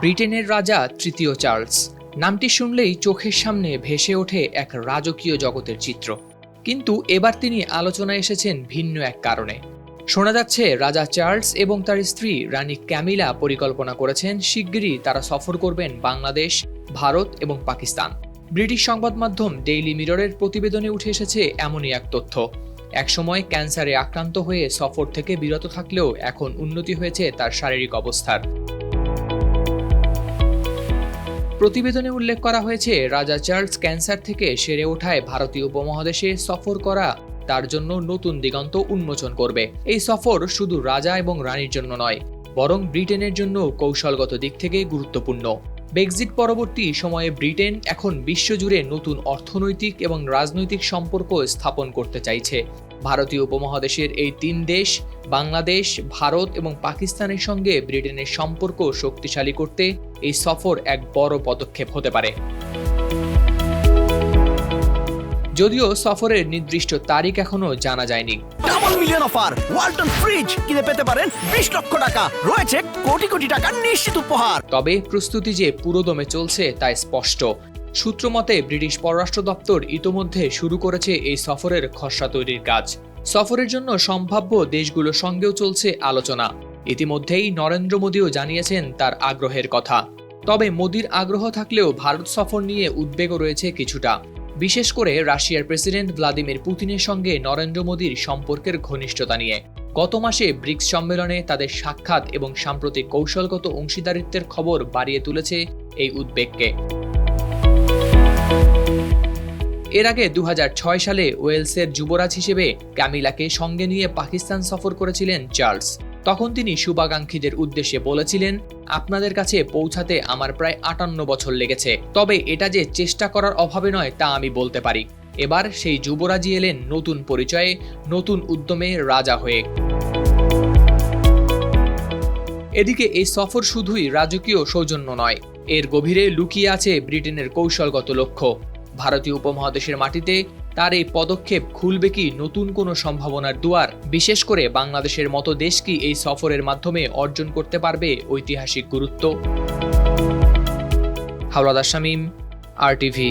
ব্রিটেনের রাজা তৃতীয় চার্লস। নামটি শুনলেই চোখের সামনে ভেসে ওঠে এক রাজকীয় জগতের চিত্র। কিন্তু এবার তিনি আলোচনায় এসেছেন ভিন্ন এক কারণে। শোনা যাচ্ছে, রাজা চার্লস এবং তার স্ত্রী রানী ক্যামিলা পরিকল্পনা করেছেন শিগগিরই তারা সফর করবেন বাংলাদেশ, ভারত এবং পাকিস্তান। ব্রিটিশ সংবাদ মাধ্যম ডেইলি মিররের প্রতিবেদনে উঠে এসেছে এমনই এক তথ্য। একসময় ক্যান্সারে আক্রান্ত হয়ে সফর থেকে বিরত থাকলেও এখন উন্নতি হয়েছে তার শারীরিক অবস্থার। প্রতিবেদনে উল্লেখ করা হয়েছে, রাজা চার্লস ক্যান্সার থেকে সেরে ওঠায় ভারতীয় উপমহাদেশে সফর করা তার জন্য নতুন দিগন্ত উন্মোচন করবে। এই সফর শুধু রাজা এবং রানীর জন্য নয়, বরং ব্রিটেনের জন্য কৌশলগত দিক থেকে গুরুত্বপূর্ণ। ব্রেক্সিট পরবর্তী সময়ে ব্রিটেন এখন বিশ্বজুড়ে নতুন অর্থনৈতিক এবং রাজনৈতিক সম্পর্ক স্থাপন করতে চাইছে। ভারতীয় উপমহাদেশের এই তিন দেশ, বাংলাদেশ, ভারত এবং পাকিস্তানের সঙ্গে ব্রিটেনের সম্পর্ক শক্তিশালী করতে এই সফর এক বড় পদক্ষেপ হতে পারে। যদিও সফরের নির্দিষ্ট তারিখ এখনও জানা যায়নি। Double million offer Walton fridge কিনে পেতে পারেন বিশ লক্ষ টাকা। রয়েছে কোটি কোটি টাকার নিশ্চিত উপহার। তবে প্রস্তুতি যে পুরোদমে চলছে তা স্পষ্ট। সূত্রমতে ব্রিটিশ পররাষ্ট্র দপ্তর ইতোমধ্যে শুরু করেছে এই সফরের খসড়া তৈরির কাজ। সফরের জন্য সম্ভাব্য দেশগুলোর সঙ্গেও চলছে আলোচনা। ইতিমধ্যেই নরেন্দ্র মোদীও জানিয়েছেন তার আগ্রহের কথা। তবে মোদীর আগ্রহ থাকলেও ভারত সফর নিয়ে উদ্বেগও রয়েছে কিছুটা। বিশেষ করে রাশিয়ার প্রেসিডেন্ট ভ্লাদিমির পুতিনের সঙ্গে নরেন্দ্র মোদীর সম্পর্কের ঘনিষ্ঠতা নিয়ে। গত মাসে ব্রিক্স সম্মেলনে তাদের সাক্ষাৎ এবং সাম্প্রতিক কৌশলগত অংশীদারিত্বের খবর বাড়িয়ে তুলেছে এই উদ্বেগকে। এর আগে দু হাজার ছয় সালে ওয়েলসের যুবরাজ হিসেবে ক্যামিলাকে সঙ্গে নিয়ে পাকিস্তান সফর করেছিলেন চার্লস। তখন তিনি শুভাকাঙ্ক্ষীদের উদ্দেশ্যে বলেছিলেন, আপনাদের কাছে পৌঁছাতে আমার প্রায় আটান্ন বছর লেগেছে, তবে এটা যে চেষ্টা করার অভাবে নয় তা আমি বলতে পারি। এবার সেই যুবরাজই এলেন নতুন পরিচয়ে, নতুন উদ্যমে রাজা হয়ে। এদিকে এই সফর শুধুই রাজকীয় সৌজন্য নয়, এর গভীরে লুকিয়ে আছে ব্রিটেনের কৌশলগত লক্ষ্য। ভারতীয় উপমহাদেশের মাটিতে তার এই পদক্ষেপ খুলবে কি নতুন কোনো সম্ভাবনার দুয়ার? বিশেষ করে বাংলাদেশের মতো দেশ কি এই সফরের মাধ্যমে অর্জন করতে পারবে ঐতিহাসিক গুরুত্ব? হাওলাদার শামীম আর টিভি